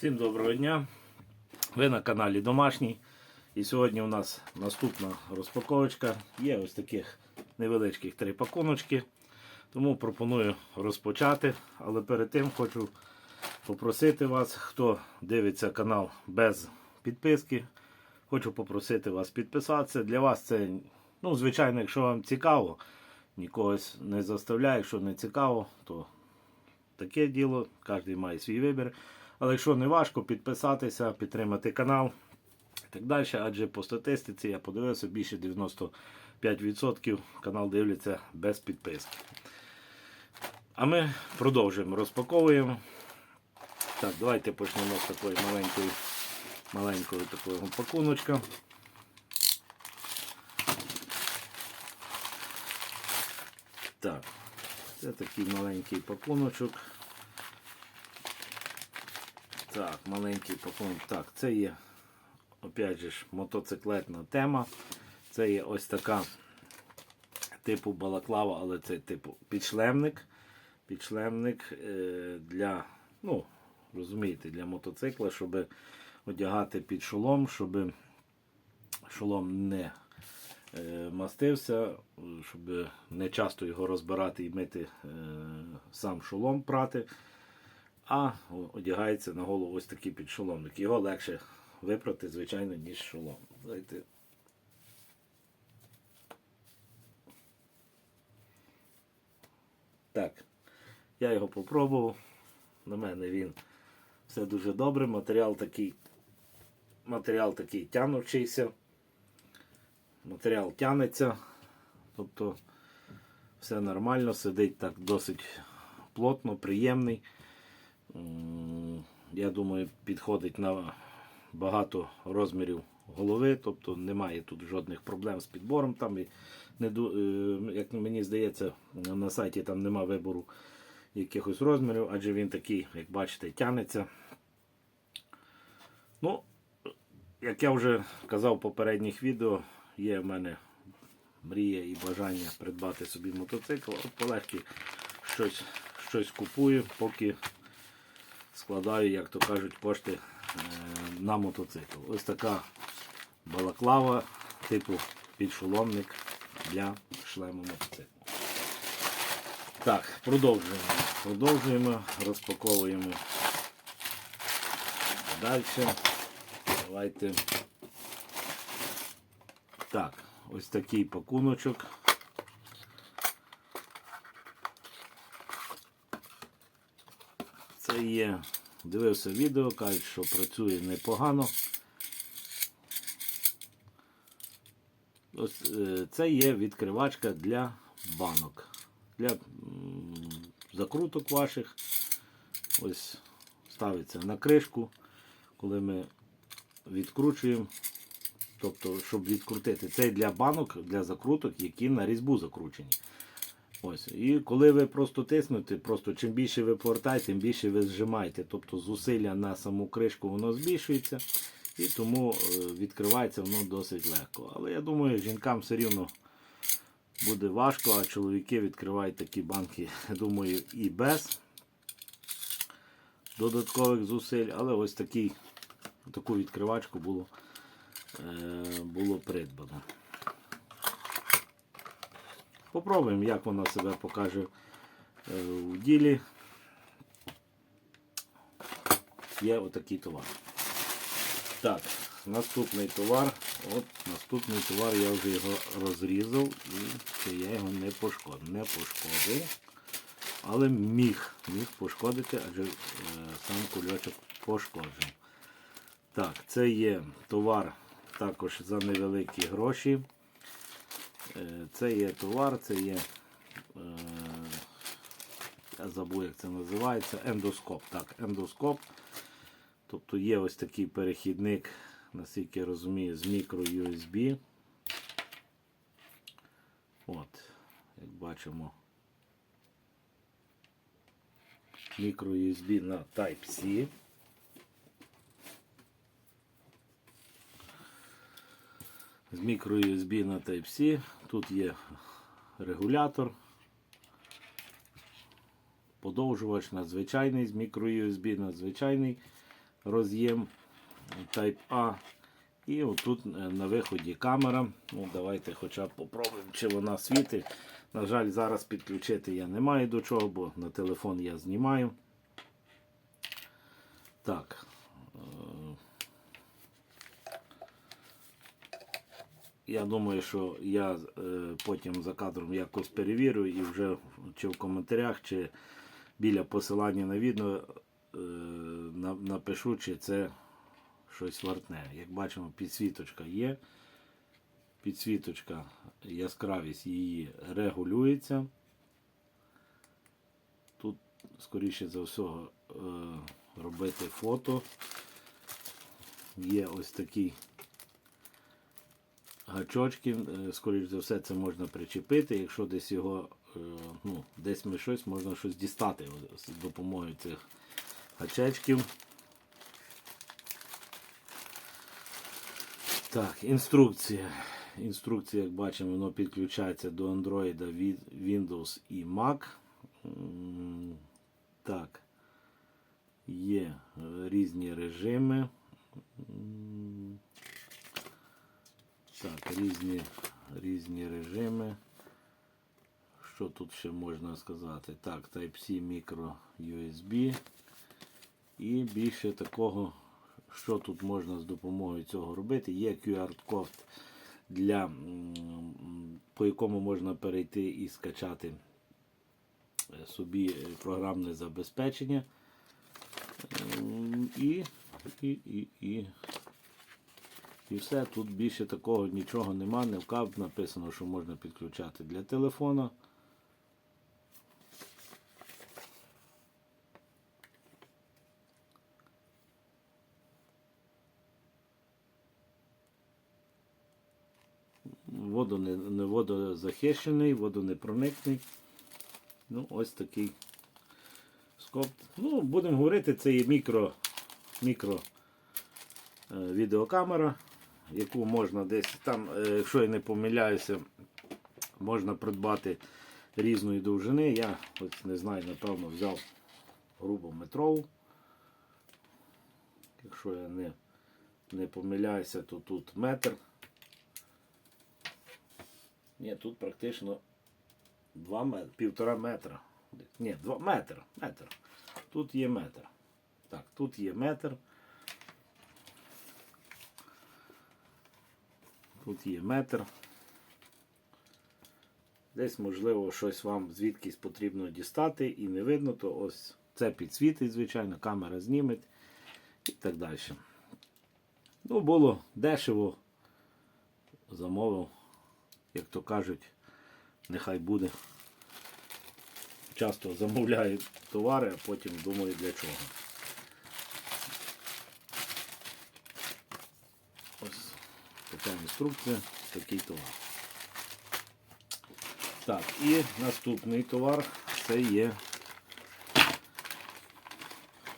Всім доброго дня. Ви на каналі Домашній. І сьогодні у нас наступна розпаковочка. Є ось таких невеличких три пакуночки. Тому пропоную розпочати. Але перед тим хочу попросити вас, хто дивиться канал без підписки. Хочу попросити вас підписатися. Для вас це, ну, звичайно, якщо вам цікаво, нікогось не заставляю. Якщо не цікаво, то таке діло, кожен має свій вибір. Але якщо не важко, підписатися, підтримати канал і так далі, адже по статистиці я подивився, більше 95% канал дивляться без підписки. А ми продовжуємо, розпаковуємо. Так, давайте почнемо з такої маленької, маленької такого пакуночка. Так, це такий маленький пакуночок. Так, маленький пакунок. Так, це є, опять же, мотоциклетна тема. Це є ось така типу балаклава, але це типу підшлемник. Підшлемник е, для, ну, розумієте, для мотоцикла, щоб одягати під шолом, щоб шолом не е, мастився, щоб не часто його розбирати і мити е, сам шолом прати а одягається на голову ось такий підшоломник. Його легше випрати, звичайно, ніж шолом. Давайте. Так, я його попробував. На мене він все дуже добре. Матеріал такий, матеріал такий тянучийся. Матеріал тянеться. Тобто все нормально, сидить так досить плотно, приємний. Я думаю, підходить на багато розмірів голови, тобто немає тут жодних проблем з підбором. Там, і не, е, як мені здається, на сайті там нема вибору якихось розмірів, адже він такий, як бачите, тянеться. Ну, як я вже казав в попередніх відео, є в мене мрія і бажання придбати собі мотоцикл. От полегкі щось, щось купую, поки складаю, як то кажуть, кошти е, на мотоцикл. Ось така балаклава, типу підшоломник для шлему мотоциклу. Так, продовжуємо. Продовжуємо, розпаковуємо далі. Давайте. Так, ось такий пакуночок. Це є, дивився відео, кажуть, що працює непогано. Ось е, це є відкривачка для банок. Для закруток ваших. Ось ставиться на кришку, коли ми відкручуємо. Тобто, щоб відкрутити. Це для банок, для закруток, які на різьбу закручені. Ось. І коли ви просто тиснете, просто чим більше ви повертаєте, тим більше ви зжимаєте. Тобто зусилля на саму кришку воно збільшується і тому е, відкривається воно досить легко. Але я думаю, жінкам все рівно буде важко, а чоловіки відкривають такі банки, я думаю, і без додаткових зусиль. Але ось такий, таку відкривачку було, е, було придбано. Попробуємо, як вона себе покаже е, у ділі. Є отакий товар. Так, наступний товар. От наступний товар я вже його розрізав і я його не пошкодив. Не пошкодив, але міг, міг пошкодити, адже е, сам кульочок пошкоджений. Так, це є товар також за невеликі гроші. Е, Це є товар, це є, е, я забув, як це називається, ендоскоп. Так, ендоскоп. Тобто є ось такий перехідник, наскільки я розумію, з мікро USB. От, як бачимо, мікро USB на Type-C. З мікро-USB на Type-C. Тут є регулятор, подовжувач надзвичайний з мікро-USB надзвичайний роз'єм Type A. І отут е, на виході камера. Ну, Давайте хоча б попробуємо, чи вона світить. На жаль, зараз підключити я не маю до чого, бо на телефон я знімаю. Так. Я думаю, що я е, потім за кадром якось перевірю і вже чи в коментарях, чи біля посилання на відео е, напишу, чи це щось вартне. Як бачимо, підсвіточка є. Підсвіточка, яскравість її регулюється. Тут, скоріше за всього, е, робити фото. Є ось такий гачочки, е, скоріш за все, це можна причепити. Якщо десь його, е, ну, десь ми щось, можна щось дістати з допомогою цих гачечків. Так, інструкція. Інструкція, як бачимо, воно підключається до Android, від Windows і Mac. Так. Є різні режими. Так, різні, різні режими. Що тут ще можна сказати? Так, Type-C мікро USB. І більше такого, що тут можна з допомогою цього робити. Є QR-код, для, по якому можна перейти і скачати е, собі е, програмне забезпечення. І, і, і, і, і все. Тут більше такого нічого нема. Не в вкап написано, що можна підключати для телефона. Воду не, не водозахищений, водонепроникний. Ну, ось такий скоп. Ну, будемо говорити, це є мікро, мікро е, відеокамера, яку можна десь там, е, якщо я не помиляюся, можна придбати різної довжини. Я ось не знаю, напевно, взяв грубо метрову. Якщо я не, не помиляюся, то тут метр. Ні, тут практично 2 метри, півтора метра. Ні, 2 метр, метр. Тут є метр. Так, тут є метр. Тут є метр. Десь, можливо, щось вам звідкись потрібно дістати і не видно, то ось це підсвітить, звичайно, камера зніметь і так далі. Ну, було дешево. Замовив як то кажуть, нехай буде. Часто замовляють товари, а потім думаю для чого. Ось така інструкція, такий товар. Так, і наступний товар це є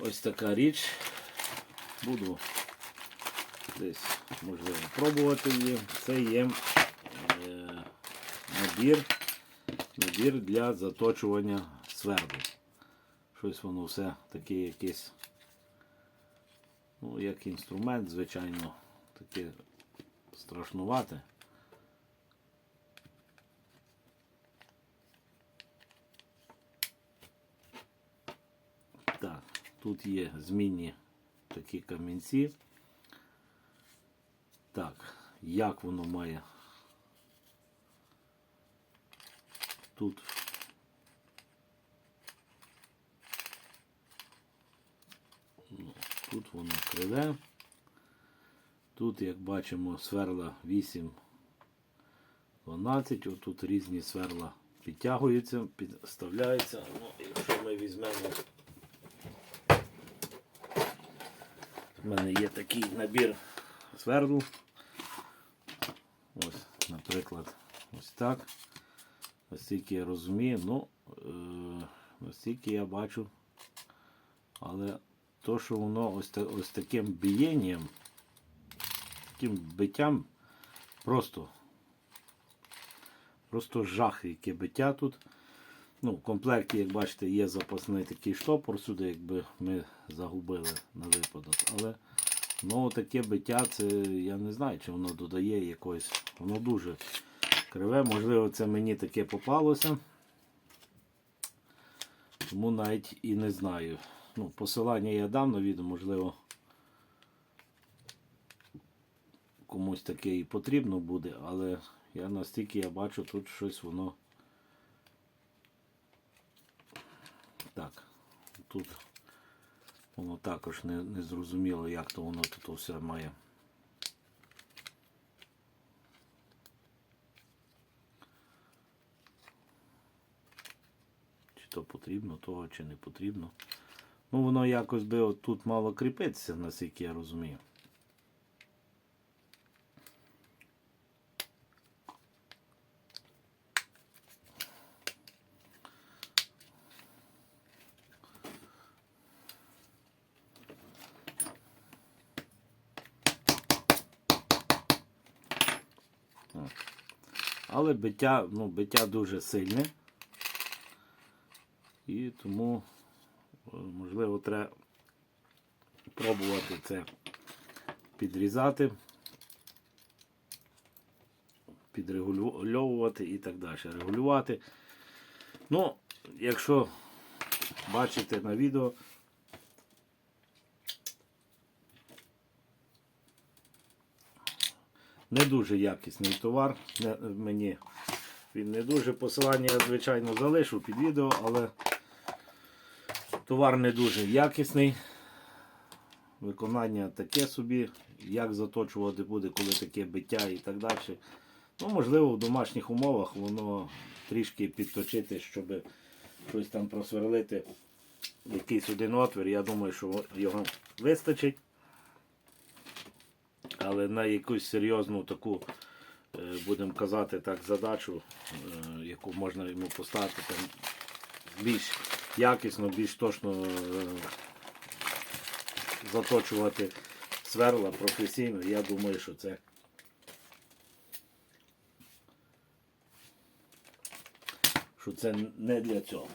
ось така річ. Буду десь, можливо, пробувати її. Це є е, набір, набір для заточування сверду. Щось воно все таке якесь, ну, як інструмент, звичайно, таке страшнувате. Так, тут є змінні такі камінці. Так, як воно має тут ну, тут воно криве. Тут, як бачимо, сверла 8, 12, отут різні сверла підтягуються, підставляються. Ну, якщо ми візьмемо, в мене є такий набір свердл. Ось, наприклад, ось так. Настільки я розумію, ну, е, настільки я бачу. Але то, що воно ось, ось таким бієнням, таким биттям, просто, просто жах, яке биття тут. Ну, в комплекті, як бачите, є запасний такий штопор сюди, якби ми загубили на випадок. Але ну, таке биття, це я не знаю, чи воно додає якось. Воно дуже криве. Можливо, це мені таке попалося. Тому навіть і не знаю. Ну, посилання я дав на відео, можливо, комусь таке і потрібно буде, але я настільки я бачу, тут щось воно. Так, тут воно також не, не зрозуміло, як то воно тут все має. Чи то потрібно того, чи не потрібно. Ну, воно якось би от тут мало кріпитися, наскільки я розумію. Але биття, ну, биття дуже сильне. І тому, е, можливо, треба пробувати це підрізати, підрегульовувати і так далі. Регулювати. Ну, якщо бачите на відео, не дуже якісний товар. Не, мені він не дуже. Посилання я, звичайно, залишу під відео, але товар не дуже якісний. Виконання таке собі, як заточувати буде, коли таке биття і так далі. Ну, можливо, в домашніх умовах воно трішки підточити, щоб щось там просверлити, якийсь один отвір. Я думаю, що його вистачить. Але на якусь серйозну таку, е, будемо казати так, задачу, е, яку можна йому поставити там більш якісно, більш точно е, заточувати сверла професійно, я думаю, що це що це не для цього.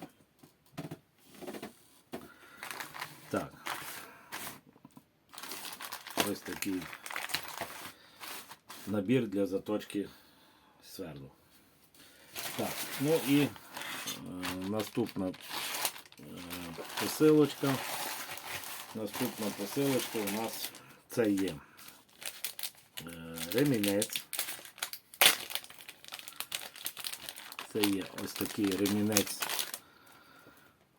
Так. Ось такий набір для заточки сверлу. Так, ну і е, наступна е, посилочка. Наступна посилочка у нас це є е, ремінець. Це є ось такий ремінець.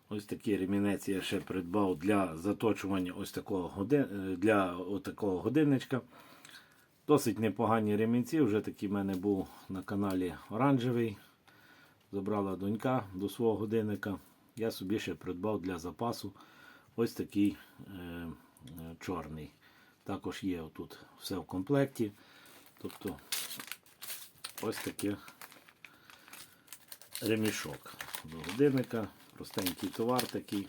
Ось такий ремінець я ще придбав для заточування ось такого е, для такого годинничка. Досить непогані ремінці. Вже такий в мене був на каналі оранжевий. Забрала донька до свого годинника. Я собі ще придбав для запасу ось такий е, е, чорний. Також є тут все в комплекті. Тобто ось такий ремішок до годинника. Простенький товар такий.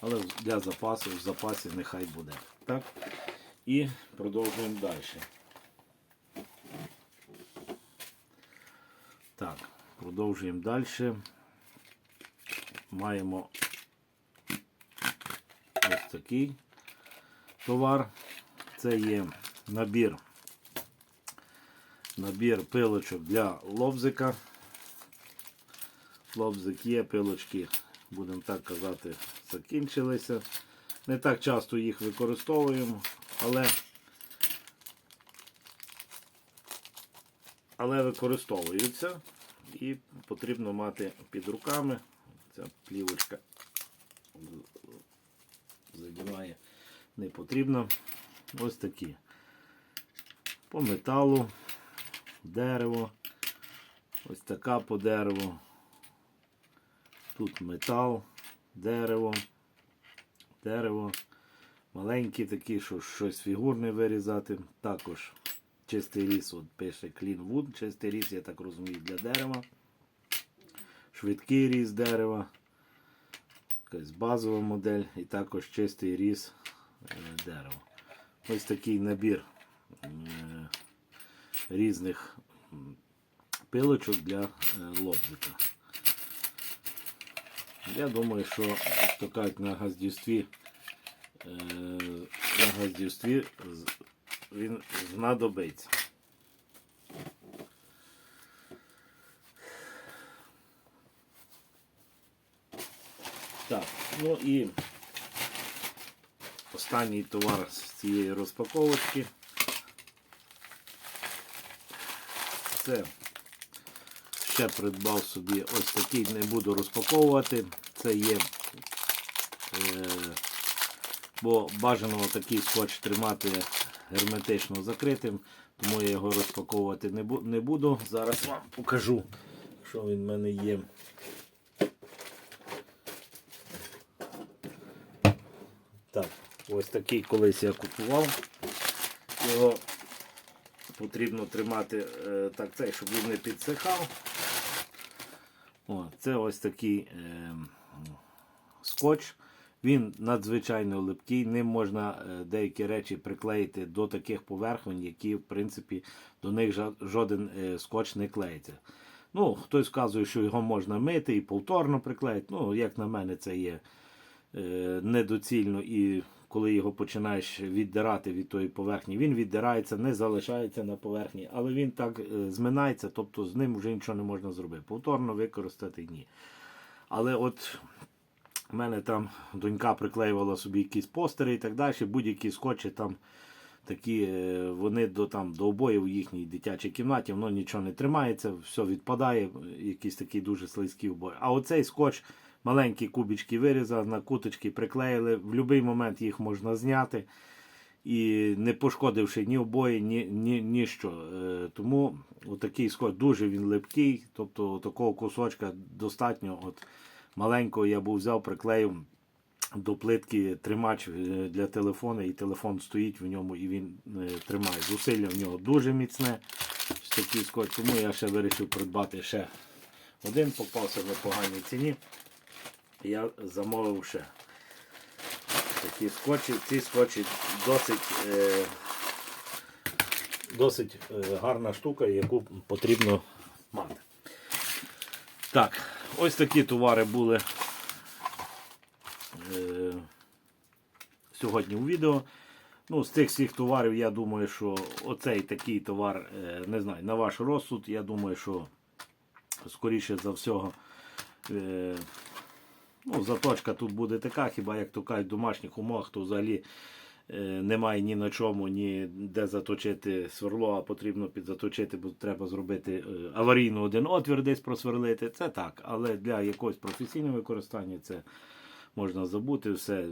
Але для запасу в запасі нехай буде. Так? І продовжуємо далі. Так, продовжуємо далі. Маємо ось такий товар. Це є набір, набір пилочок для лобзика. Лобзик є, пилочки, будемо так казати, закінчилися. Не так часто їх використовуємо, але але використовуються і потрібно мати під руками. Ця плівочка задіває не потрібно. Ось такі. По металу, дерево, ось така по дереву. Тут метал, дерево, дерево. Маленькі такі, що щось фігурне вирізати. Також чистий різ, от пише Wood, чистий різ, я так розумію, для дерева. Швидкий різ дерева. Якась базова модель і також чистий різ е, дерева. Ось такий набір е, різних пилочок для е, лобзика. Я думаю, що як то кажуть, на газдівстві, на газдівстві з- він знадобиться. Так, ну і останній товар з цієї розпаковочки. Це ще придбав собі ось такий, не буду розпаковувати. Це є, е, бо бажано такий скотч тримати герметично закритим, тому я його розпаковувати не, буду. Зараз вам покажу, що він в мене є. Так, ось такий колись я купував. Його потрібно тримати е, так цей, щоб він не підсихав. О, це ось такий е, скотч. Він надзвичайно липкий, ним можна е, деякі речі приклеїти до таких поверхонь, які, в принципі, до них жоден е, скотч не клеїться. Ну, хтось вказує, що його можна мити і повторно приклеїти. Ну, як на мене, це є е, недоцільно і коли його починаєш віддирати від тої поверхні, він віддирається, не залишається на поверхні, але він так зминається, тобто з ним вже нічого не можна зробити. Повторно використати ні. Але от в мене там донька приклеювала собі якісь постери і так далі, будь-які скотчі там. Такі е, вони до там до обоїв у їхній дитячій кімнаті, воно нічого не тримається, все відпадає, якісь такі дуже слизькі обої. А оцей скотч, маленькі кубічки вирізали, на куточки приклеїли, в будь-який момент їх можна зняти і не пошкодивши ні обої, ні, ні, ні що. Е, Тому отакий скотч дуже він липкий, тобто такого кусочка достатньо. От маленького я був взяв, приклеїв до плитки тримач е, для телефону, і телефон стоїть в ньому і він е, тримає. Зусилля в нього дуже міцне. Такий скотч. Тому я ще вирішив придбати ще один, попався в непоганій ціні. Я замовив ще такі скотчі. Ці скотчі досить, е, досить е, гарна штука, яку потрібно мати. Так, ось такі товари були е, сьогодні у відео. Ну, з цих всіх товарів, я думаю, що оцей такий товар, е, не знаю, на ваш розсуд, я думаю, що скоріше за всього. Е, ну, заточка тут буде така, хіба як то кажуть, в домашніх умовах, то взагалі немає ні на чому, ні де заточити сверло, а потрібно підзаточити, бо треба зробити е, аварійно один отвір десь просверлити. Це так, але для якогось професійного використання це можна забути, все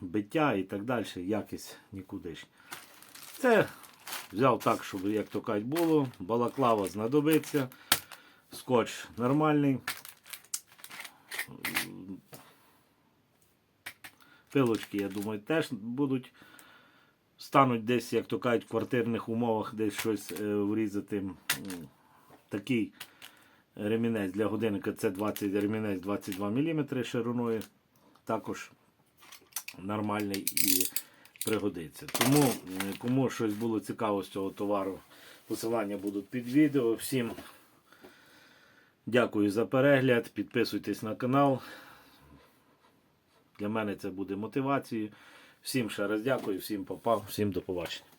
биття і так далі, якість нікудишня. Це взяв так, щоб, як то кажуть, було. Балаклава знадобиться. Скотч нормальний. Пилочки, я думаю, теж будуть. Стануть десь, як то кажуть, в квартирних умовах десь щось е, врізати. Такий ремінець для годинника це 20 ремінець 22 мм шириною. Також нормальний і пригодиться. Тому, е, кому щось було цікаво з цього товару, посилання будуть під відео. Всім дякую за перегляд. Підписуйтесь на канал. Для мене це буде мотивацією. Всім ще раз дякую, всім попав, всім до побачення.